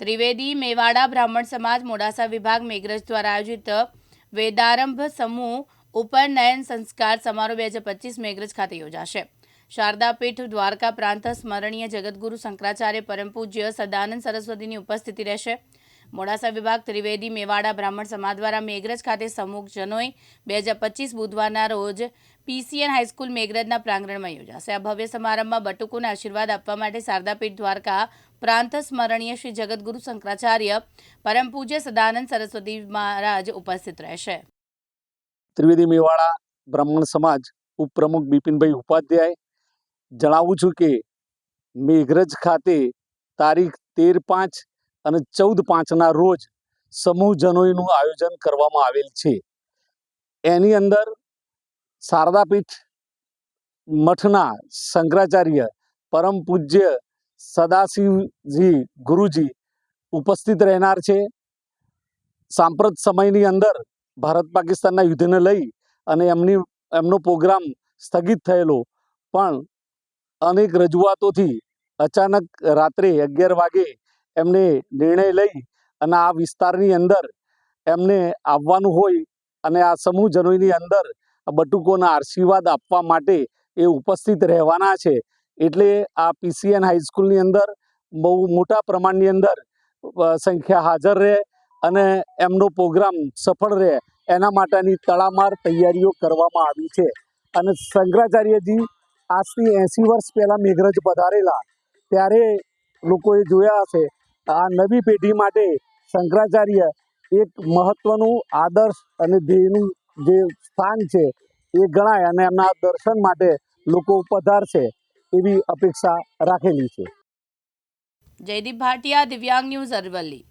ત્રિવેદી મેવાડા બ્રાહ્મણ સમાજ મોડાસા વિભાગ મેઘરજ દ્વારા આયોજિત વેદારંભ સમૂહ ઉપનયન સંસ્કાર સમારોહ બે હજાર પચીસ મેઘરજ ખાતે યોજાશે. શારદા પીઠ દ્વારકા પ્રાંત સ્મરણીય જગતગુરુ શંકરાચાર્ય પરમ પૂજ્ય સદાનંદ સરસ્વતીની ઉપસ્થિતિ રહેશે. મોડાસા વિભાગ ત્રિવેદી મેવાડા બ્રાહ્મણ સમાજ દ્વારા મેઘરજ ખાતે સમૂહજનોએ બે હજાર પચીસ બુધવારના રોજ પીસીએન હાઈસ્કૂલ મેઘરજના પ્રાંગણમાં યોજાશે. આ ભવ્ય સમારંભમાં બટુકોને આશીર્વાદ આપવા માટે શારદાપીઠ દ્વારકા પ્રાંત સ્મરણીય શ્રી જગતગુરુ શંકરાચાર્ય પરમ પૂજ્ય સદાનંદ સરસ્વતી મહારાજ ઉપસ્થિત રહેશે. ત્રિવેદી મેવાડા બ્રાહ્મણ સમાજ ઉપપ્રમુખ બિપિનભાઈ ઉપાધ્યાય જણાવું છું કે મેઘરજ ખાતે તારીખ તેર પાંચ અને ચૌદ પાંચના રોજ સમૂહ જનોઈનું આયોજન કરવામાં આવેલ છે. એની અંદર શારદાપીઠ મઠના શંકરાચાર્ય પરમ પૂજ્ય સદાશિવજી ગુરુજી ઉપસ્થિત રહેનાર છે. સાંપ્રત સમયની અંદર ભારત પાકિસ્તાનના યુદ્ધને લઈ અને એમની, એમનો પ્રોગ્રામ સ્થગિત થયેલો, પણ અનેક રજૂઆતોથી અચાનક રાત્રે અગિયાર વાગે એમને નિર્ણય લઈ અને આ વિસ્તારની અંદર એમને આવવાનું હોય અને આ સમૂહ જનોઈની અંદર બટુકોના આશીર્વાદ આપવા માટે એ ઉપસ્થિત રહેવાના છે. એટલે આ પીસીએન હાઈસ્કૂલની અંદર બહુ મોટા પ્રમાણની અંદર સંખ્યા હાજર રહે અને એમનો પ્રોગ્રામ સફળ રહે એના માટેની તડામાર તૈયારીઓ કરવામાં આવી છે. અને શંકરાચાર્યજી આજથી એંસી વર્ષ પહેલાં મેઘરજ પધારેલા, ત્યારે લોકોએ જોયા હશે આ નવી પેઢી માટે શંકરાચાર્ય એક મહત્વનું આદર્શ અને ધ્યેયનું જે સ્થાન છે એ ગણાય અને એમના દર્શન માટે લોકો પધારશે એવી અપેક્ષા રાખેલી છે. જયદીપ ભાટિયા, દિવ્યાંગ ન્યૂઝ અરવલ્લી.